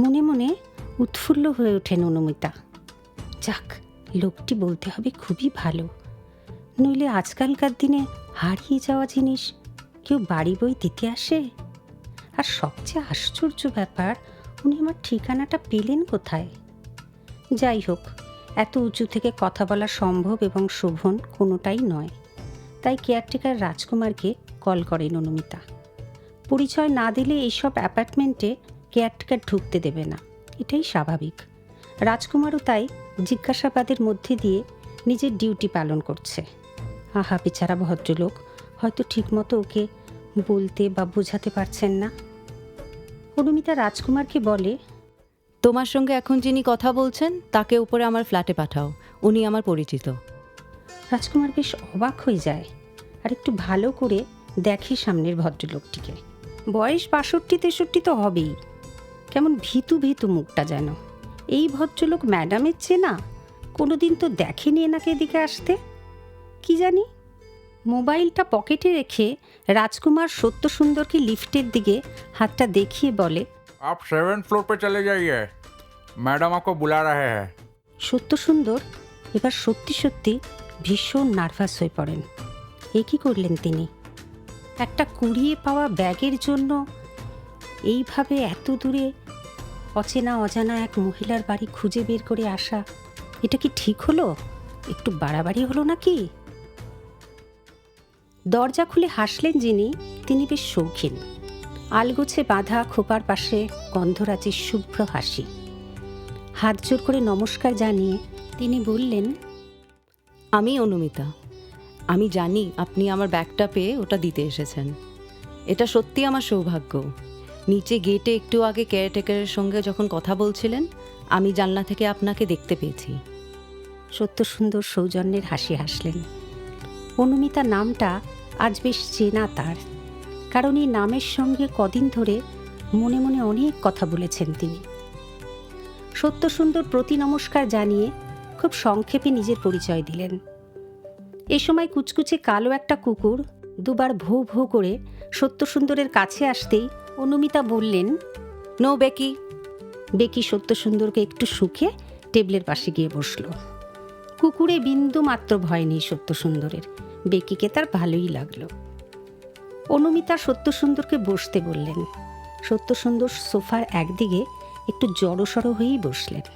মনে মনে উৎফুল্ল হয়ে ওঠেন অনুমিতা। যাক, লোকটি বলতে হবে খুবই ভালো। নইলে আজকালকার দিনে হারিয়ে যাওয়া জিনিস কেউ বাড়ি বই দিতে আসে? আর সবচেয়ে আশ্চর্য ব্যাপার, উনি আমার ঠিকানাটা পেলেন কোথায়? যাই হোক, এত উঁচু থেকে কথা বলা সম্ভব এবং শোভন কোনোটাই নয়। তাই কেয়ারটেকার রাজকুমারকে কল করেন অনুমিতা। পরিচয় না দিলে এইসব অ্যাপার্টমেন্টে কেয়ারটেকার ঢুকতে দেবে না। এটাই স্বাভাবিক। রাজকুমারও তাই জিজ্ঞাসাবাদের মধ্যে দিয়ে নিজের ডিউটি পালন করছে। আহা বেচারা ভদ্রলোক হয়তো ঠিকমতো ওকে বলতে বা বোঝাতে পারছেন না। অনুমিতা রাজকুমারকে বলে তোমার সঙ্গে এখন যিনি কথা বলছেন তাকে উপরে আমার ফ্ল্যাটে পাঠাও। উনি আমার পরিচিত। রাজকুমার বেশ অবাক হয়ে যায় আর একটু ভালো করে দেখে সামনের ভদ্রলোকটিকে। বয়স বাষট্টি তেষট্টি তো হবেই। কেমন ভীতু ভীতু মুখটা যেন। এই ভদ্রলোক ম্যাডামের চেনা? কোনো দিন তো দেখেনি এনাকে এদিকে আসতে। কি জানি? মোবাইলটা পকেটে রেখে রাজকুমার সত্য সুন্দরকে লিফটের দিকে হাতটা দেখিয়ে বলে আপ সেভেন ফ্লোর পে চলে যাইয়ে। ম্যাডাম আপকো বুলা রাহে হ্যাঁ সত্য সুন্দর এবার সত্যি সত্যি ভীষণ নার্ভাস হয়ে পড়েন। এ কী করলেন তিনি? একটা কুড়িয়ে পাওয়া ব্যাগের জন্য এইভাবে এত দূরে অচেনা অজানা এক মহিলার বাড়ি খুঁজে বের করে আসা, এটা কি ঠিক হলো? একটু বাড়াবাড়ি হলো নাকি? দরজা খুলে হাসলেন যিনি, তিনি বেশ শৌখিন। আলগোছে বাঁধা খোপার পাশে গন্ধরাজির শুভ্র হাসি। হাত জোর করে নমস্কার জানিয়ে তিনি বললেন, আমি অনুমিতা। আমি জানি আপনি আমার ব্যাগটা পেয়ে ওটা দিতে এসেছেন। এটা সত্যি আমার সৌভাগ্য। নিচে গেটে একটু আগে কেয়ারটেকারের সঙ্গে যখন কথা বলছিলেন, আমি জানলা থেকে আপনাকে দেখতে পেয়েছি। সত্য সুন্দর সৌজন্যের হাসি হাসলেন। অনুমিতা নামটা আজ বেশ চেনা তার, কারণ এই নামের সঙ্গে কদিন ধরে মনে মনে অনেক কথা বলেছেন তিনি। সত্য সুন্দর প্রতি নমস্কার জানিয়ে খুব সংক্ষেপে নিজের পরিচয় দিলেন। এ সময় কুচকুচে কালো একটা কুকুর দুবার ভৌ ভৌ করে সত্য সুন্দরের কাছে আসতেই অনুমিতা বললেন নো বেকি। বেকি সত্য সুন্দরকে একটু শুকে টেবিলের পাশে গিয়ে বসল। কুকুরে বিন্দু মাত্র ভয় নেই সত্য সুন্দরের বেকিকে তার ভালোই লাগল। অনুমিতা সত্য সুন্দরকে বসতে বললেন। সত্য সুন্দর সোফার একদিকে একটু জড়সড় হয়েই বসলেন।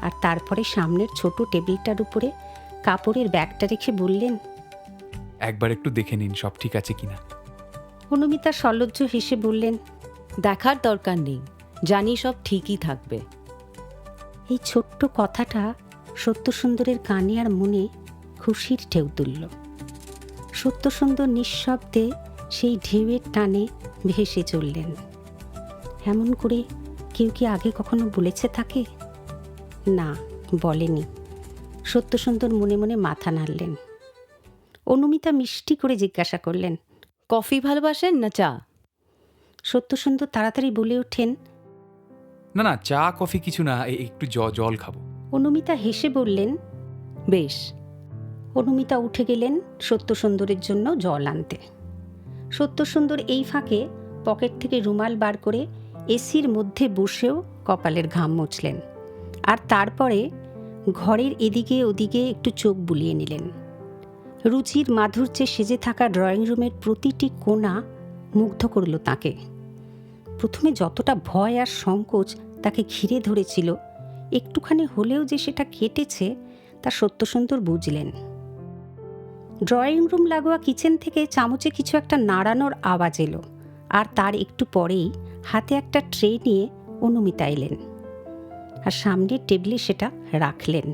আর তারপরে সামনের ছোট টেবিলটার উপরে কাপড়ের ব্যাগটা রেখে বললেন একবার একটু দেখে নিন সব ঠিক আছে কিনা। অনুমিতা সলজ্জ হেসে বললেন, দেখার দরকার নেই, জানি সব ঠিকই থাকবে। এই ছোট্ট কথাটা সত্যসুন্দরের কানে আর মনে খুশির ঢেউ তুলল। সত্যসুন্দর নিঃশব্দে সেই ঢেউয়ের টানে ভেসে চললেন। এমন করে কেউ কি আগে কখনো বলেছে তাকে? না, বলেনি। সত্যসুন্দর মনে মনে মাথা নাড়লেন। অনুমিতা মিষ্টি করে জিজ্ঞাসা করলেন কফি ভালোবাসেন না চা? সত্য সুন্দর তাড়াতাড়ি বলে ওঠেন। না না চা কফি কিছু না এই একটু জ জল খাব। অনুমিতা হেসে বললেন বেশ। অনুমিতা উঠে গেলেন সত্য সুন্দরের জন্য জল আনতে। সত্য সুন্দর এই ফাঁকে পকেট থেকে রুমাল বার করে এসির মধ্যে বসেও কপালের ঘাম মুছলেন। আর তারপরে ঘরের এদিকে ওদিকে একটু চোখ বুলিয়ে নিলেন। রুচির মাধুর্যে সেজে থাকা ড্রয়িং রুমের প্রতিটি কোণা মুগ্ধ করল তাকে। প্রথমে যতটা ভয় আর সংকোচ তাকে ঘিরে ধরেছিল, একটুখানি হলেও যে সেটা কেটেছে তা সত্যসুন্দর বুঝলেন। ড্রয়িং রুম লাগোয়া কিচেন থেকে চামচে কিছু একটা নাড়ানোর আওয়াজ এলো, আর তার একটু পরেই হাতে একটা ট্রে নিয়ে অনুমিতা এলেন আর সামনের টেবিলে সেটা রাখলেন।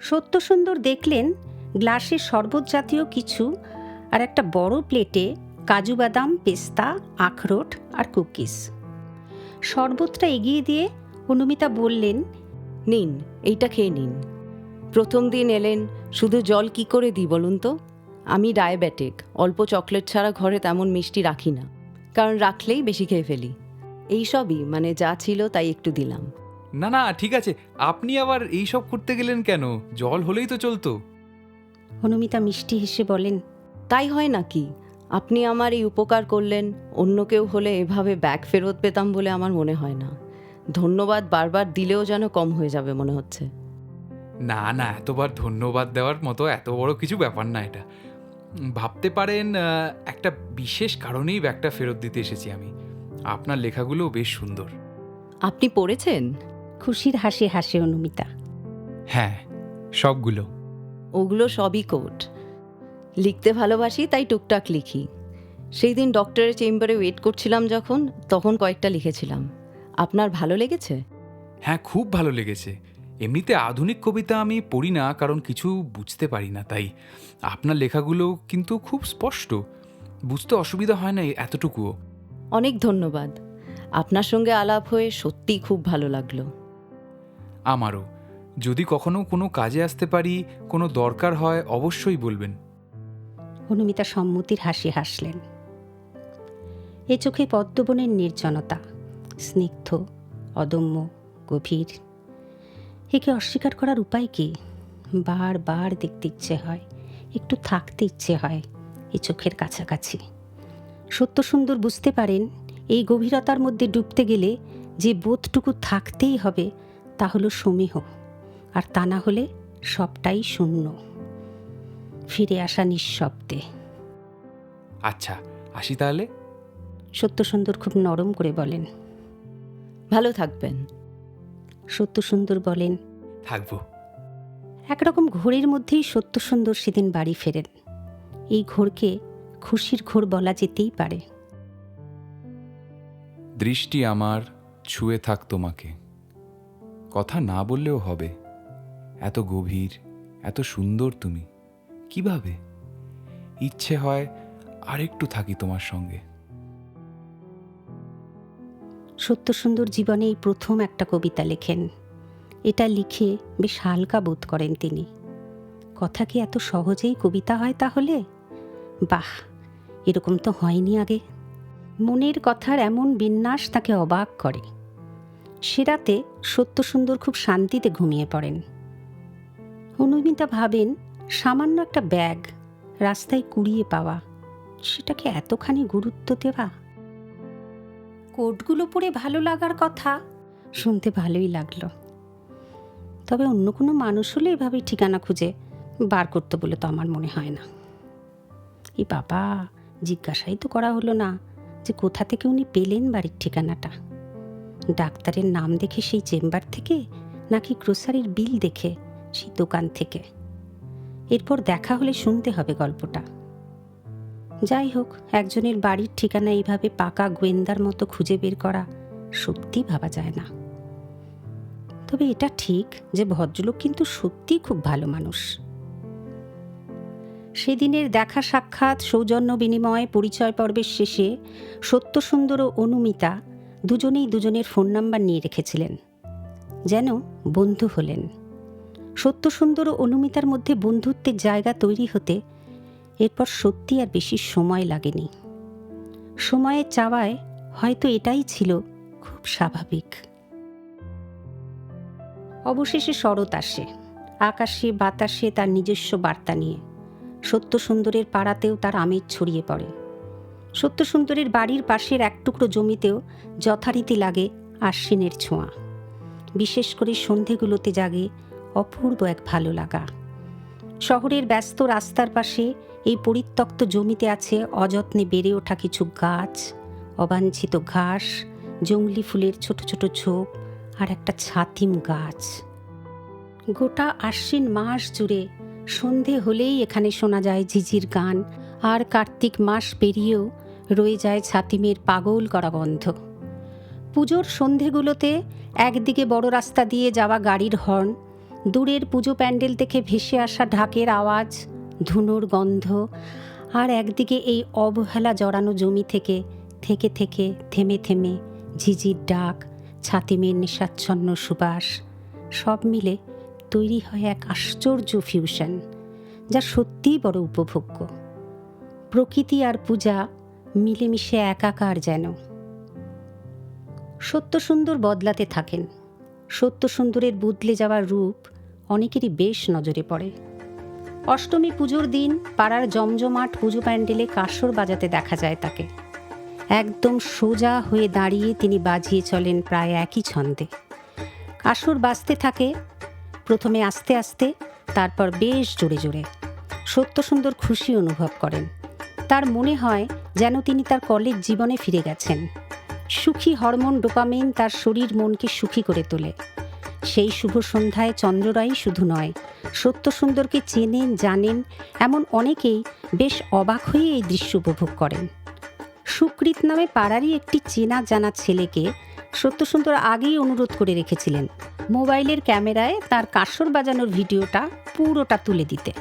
সত্যসুন্দর দেখলেন গ্লাসে শরবত জাতীয় কিছু আর একটা বড় প্লেটে কাজু বাদাম, পেস্তা, আখরোট আর কুকিজ। শরবতটা এগিয়ে দিয়ে অনুমিতা বললেন, নিন, এইটা খেয়ে নিন। প্রথম দিন এলেন, শুধু জল কি করে দিই বলুন তো? আমি ডায়াবেটিক, অল্প চকলেট ছাড়া ঘরে তেমন মিষ্টি রাখি না, কারণ রাখলেই বেশি খেয়ে ফেলি। এই সবই মানে যা ছিল তাই একটু দিলাম। না না, ঠিক আছে, আপনি আবার এই সব করতে গেলেন কেন? জল হলেই তো চলতো। অনুমিতা মিষ্টি হেসে বলেন তাই হয় নাকি? আপনি আমার এই উপকার করলেন অন্য কেউ হলে এভাবে ব্যাগ ফেরত পেতাম বলে আমার মনে হয় না। ধন্যবাদ বারবার দিলেও যেন কম হয়ে যাবে মনে হচ্ছে। না না এতবার ধন্যবাদ দেওয়ার মতো এত বড় কিছু ব্যাপার না এটা। ভাবতে পারেন একটা বিশেষ কারণেই ব্যাগটা ফেরত দিতে এসেছি আমি। আপনার লেখাগুলো বেশ সুন্দর। আপনি পড়েছেন? খুশির হাসি হাসে অনুমিতা হ্যাঁ সবগুলো। ওগুলো সবই কোট লিখতে ভালোবাসি তাই টুকটাক লিখি। সেই দিন ডক্টরের চেম্বারে ওয়েট করছিলাম যখন তখন কয়েকটা লিখেছিলাম। আপনার ভালো লেগেছে? হ্যাঁ খুব ভালো লেগেছে। এমনিতে আধুনিক কবিতা আমি পড়ি না কারণ কিছু বুঝতে পারি না তাই। আপনার লেখাগুলো কিন্তু খুব স্পষ্ট। বুঝতে অসুবিধা হয় না এতটুকুও। অনেক ধন্যবাদ। আপনার সঙ্গে আলাপ হয়ে সত্যিই খুব ভালো লাগল। আমারও। যদি কখনো কোনো কাজে আসতে পারি, কোনো দরকার হয়, অবশ্যই বলবেন। অনুমিতা সম্মতির হাসি হাসলেন। এ চোখে পদ্মবনের নির্জনতা, স্নিগ্ধ, অদম্য, গভীর। একে অস্বীকার করার উপায় কি? বারবার দেখতে ইচ্ছে হয়, একটু থাকতে ইচ্ছে হয় এ চোখের কাছাকাছি। সত্য সুন্দর বুঝতে পারেন, এই গভীরতার মধ্যে ডুবতে গেলে যে বোধটুকু থাকতেই হবে, তা হলো সমীহ। আর তা না হলে সবটাই শূন্য। ফিরে আসা নিঃশব্দে। আচ্ছা আসি তাহলে? সত্যসুন্দর খুব নরম করে বলেন। ভালো থাকবেন। সত্যসুন্দর বলেন। থাকব। একরকম ঘোরের মধ্যেই সত্যসুন্দর সেদিন বাড়ি ফেরেন। এই ঘোরকে খুশির ঘোর বলা যেতেই পারে। দৃষ্টি আমার ছুঁয়ে থাক তোমাকে। কথা না বললেও হবে। এত গভীর, এত সুন্দর তুমি। কীভাবে? ইচ্ছে হয় আরেকটু থাকি তোমার সঙ্গে। সত্য সুন্দর জীবনে এই প্রথম একটা কবিতা লেখেন। এটা লিখে বেশ হালকা বোধ করেন তিনি। কথা কি এত সহজেই কবিতা হয় তাহলে? বাহ, এরকম তো হয়নি আগে। মনের কথার এমন বিন্যাস তাকে অবাক করে। সে রাতে সত্যসুন্দর খুব শান্তিতে ঘুমিয়ে পড়েন। অনুমিতা ভাবেন, সামান্য একটা ব্যাগ রাস্তায় কুড়িয়ে পাওয়া, সেটাকে এতখানি গুরুত্ব দেওয়া? কোটগুলো পরে ভালো লাগার কথা শুনতে ভালোই লাগল। তবে অন্য কোনো মানুষ হলে এভাবে ঠিকানা খুঁজে বার করতে বলে তো আমার মনে হয় না। এই বাবা, জিজ্ঞাসাই তো করা হলো না যে কোথা থেকে উনি পেলেন বাড়ির ঠিকানাটা। ডাক্তারের নাম দেখে সেই চেম্বার থেকে নাকি গ্রোসারির বিল দেখে সেই দোকান থেকে। এরপর দেখা হলে শুনতে হবে গল্পটা। যাই হোক, একজনের বাড়ির ঠিকানা এইভাবে পাকা গোয়েন্দার মতো খুঁজে বের করা সত্যি ভাবা যায় না। তবে এটা ঠিক যে ভদ্রলোক কিন্তু সত্যিই খুব ভালো মানুষ। সেদিনের দেখা সাক্ষাৎ, সৌজন্য বিনিময়, পরিচয় পর্বের শেষে সত্যসুন্দর ও অনুমিতা দুজনেই দুজনের ফোন নাম্বার নিয়ে রেখেছিলেন। যেন বন্ধু হলেন। সত্যসুন্দর ও অনুমিতার মধ্যে বন্ধুত্বের জায়গা তৈরি হতে এরপর সত্যি আর বেশি সময় লাগেনি। সময়ের চাওয়ায় হয়তো এটাই ছিল খুব স্বাভাবিক। অবশেষে শরৎ আসে। আকাশে, বাতাসে তার নিজস্ব বার্তা নিয়ে। সত্যসুন্দরের পাড়াতেও তার আমেজ ছড়িয়ে পড়ে। সত্যসুন্দরের বাড়ির পাশের এক টুকরো জমিতেও যথারীতি লাগে আশ্বিনের ছোঁয়া। বিশেষ করে সন্ধেগুলোতে জাগে অপূর্ব এক ভালো লাগা। শহরের ব্যস্ত রাস্তার পাশে এই পরিত্যক্ত জমিতে আছে অযত্নে বেড়ে ওঠা কিছু গাছ, অবাঞ্ছিত ঘাস জংলি ফুলের ছোট ছোট ঝোপ আর একটা ছাতিম গাছ। গোটা আশ্বিন মাস জুড়ে সন্ধে হলেই এখানে শোনা যায় ঝিঝির গান আর কার্তিক মাস পেরিয়েও রয়ে যায় ছাতিমের পাগল করা গন্ধ। পুজোর সন্ধেগুলোতে একদিকে বড় রাস্তা দিয়ে যাওয়া গাড়ির হর্ন দূরের পুজো প্যান্ডেল থেকে ভেসে আসা ঢাকের আওয়াজ, ধুনোর গন্ধ আর একদিকে এই অবহেলা জড়ানো জমি থেকে থেকে থেকে, থেমে থেমে ঝিঝির ডাক, ছাতিমের নিঃস্বাচ্ছন্ন সুবাস, সব মিলে তৈরি হয় এক আশ্চর্য ফিউশন যা সত্যিই বড় উপভোগ্য। প্রকৃতি আর পূজা মিলেমিশে একাকার যেন। সত্য সুন্দর বদলাতে থাকেন। সত্য সুন্দরের বদলে যাওয়ার রূপ অনেকেরই বেশ নজরে পড়ে। অষ্টমী পুজোর দিন পাড়ার জমজমাট পুজো প্যান্ডেলে কাসর বাজাতে দেখা যায় তাকে। একদম সোজা হয়ে দাঁড়িয়ে তিনি বাজিয়ে চলেন প্রায় একই ছন্দে। কাসর বাজতে থাকে, প্রথমে আস্তে আস্তে, তারপর বেশ জোরে জোরে। সত্য সুন্দর খুশি অনুভব করেন। তার মনে হয় যেন তিনি তার কলেজ জীবনে ফিরে গেছেন। সুখী হরমোন ডোপামিন তার শরীর মনকে সুখী করে তোলে। সেই শুভ সন্ধ্যায় চন্দ্ররাই শুধু নয়। সত্য সুন্দরকে চেনেন, জানেন, এমন অনেকেই বেশ অবাক হয়ে এই দৃশ্য উপভোগ করেন। সুকৃত নামে পাড়ারই একটি চেনা জানা ছেলেকে সত্যসুন্দর আগেই অনুরোধ করে রেখেছিলেন মোবাইলের ক্যামেরায় তার কাসর বাজানোর ভিডিওটা পুরোটা তুলে দিতে।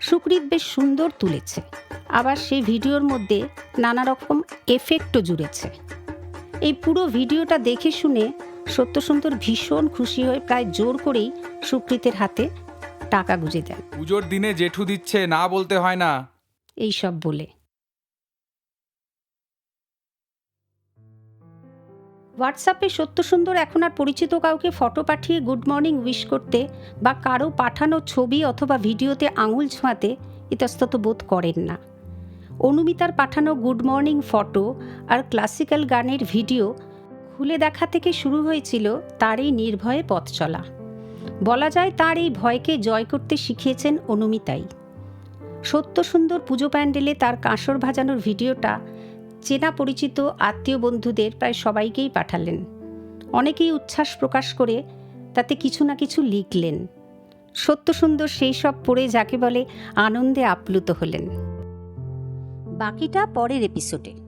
সুকৃত বেশ সুন্দর তুলেছে, আবার সেই ভিডিওর মধ্যে নানা রকম এফেক্টও জুড়েছে। এই পুরো ভিডিওটা দেখে শুনে সত্যসুন্দর ভীষণ খুশি হয়ে প্রায় জোর করেই সুকৃতের হাতে টাকা গুঁজে দেন। পুজোর দিনে জেঠু দিচ্ছে না বলতে হয় না। এই সব বলে। হোয়াটসঅ্যাপে সত্যসুন্দর এখন আর পরিচিত কাউকে ফটো পাঠিয়ে গুড মর্নিং উইশ করতে বা কারও পাঠানো ছবি অথবা ভিডিওতে আঙুল ছোঁয়াতে ইতস্তত বোধ করেন না। অনুমিতার পাঠানো গুড মর্নিং ফটো আর ক্লাসিক্যাল গানের ভিডিও খুলে দেখা থেকে শুরু হয়েছিল তার এই নির্ভয়ে পথ চলা। বলা যায় তার এই ভয়কে জয় করতে শিখিয়েছেন অনুমিতাই। সত্য সুন্দর পুজো প্যান্ডেলে তার কাঁসর ভাজানোর ভিডিওটা চেনা পরিচিত আত্মীয় বন্ধুদের প্রায় সবাইকেই পাঠালেন। অনেকেই উচ্ছ্বাস প্রকাশ করে তাতে কিছু না কিছু লিখলেন। সত্য সুন্দর সেই সব পড়ে যাকে বলে আনন্দে আপ্লুত হলেন। বাকিটা পরের এপিসোডে